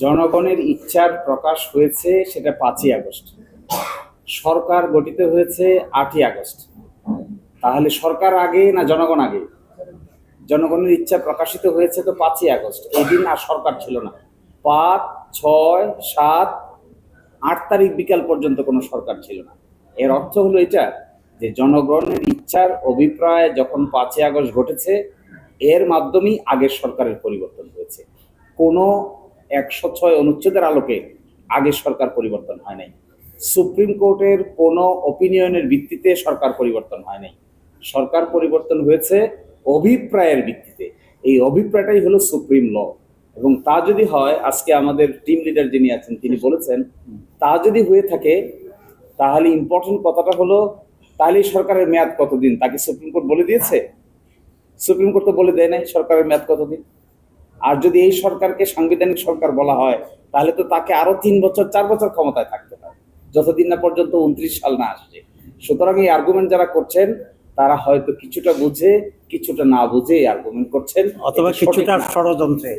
জনগণের ইচ্ছার প্রকাশ হয়েছে সেটা পাঁচই আগস্ট। সরকার গঠিত হয়েছে আটই আগস্ট। তাহলে সরকার আগে না জনগণ আগে? জনগণের ইচ্ছা প্রকাশিত হয়েছে তো পাঁচই আগস্ট। এই দিন আর সরকার ছিল না। পাঁচ, ছয়, সাত, আট তারিখ বিকাল পর্যন্ত কোনো সরকার ছিল না। এর অর্থ হলো এটা যে জনগণের ইচ্ছার অভিপ্রায় যখন পাঁচই আগস্ট ঘটেছে, এর মাধ্যমেই আগের সরকারের পরিবর্তন হয়েছে। কোনো একশো ছয় অনুচ্ছেদের আলোকে আগে সরকার পরিবর্তন হয় নাই। সুপ্রিম কোর্টের কোনো অপিনিয়নের ভিত্তিতে সরকার পরিবর্তন হয় নাই। সরকার পরিবর্তন হয়েছে অভিপ্রায়ের ভিত্তিতে। এই অভিপ্রায়টাই হলো সুপ্রিম ল। এবং তা যদি হয়, আজকে আমাদের টিম লিডার যিনি আছেন, তিনি বলেছেন, তা যদি হয়ে থাকে, তাহলে ইম্পর্টেন্ট কথাটা হলো, তাহলে সরকারের মেয়াদ কতদিন? তাকে সুপ্রিম কোর্ট বলে দিয়েছে? সুপ্রিম কোর্ট তো বলে দেয় নাই সরকারের মেয়াদ কতদিন? আর যদি এই সরকারকে সাংবিধানিক সরকার বলা হয় তাহলে তো তাকে আরও তিন বছর চার বছর ক্ষমতায় থাকতে হয় যতদিন না পর্যন্ত উনত্রিশ সাল না আসছে সুতরাং এই আর্গুমেন্ট যারা করছেন তারা হয়তো কিছুটা বুঝে কিছুটা না বুঝে আর্গুমেন্ট করছেন। অথবা কিছুটা ষড়যন্ত্রে।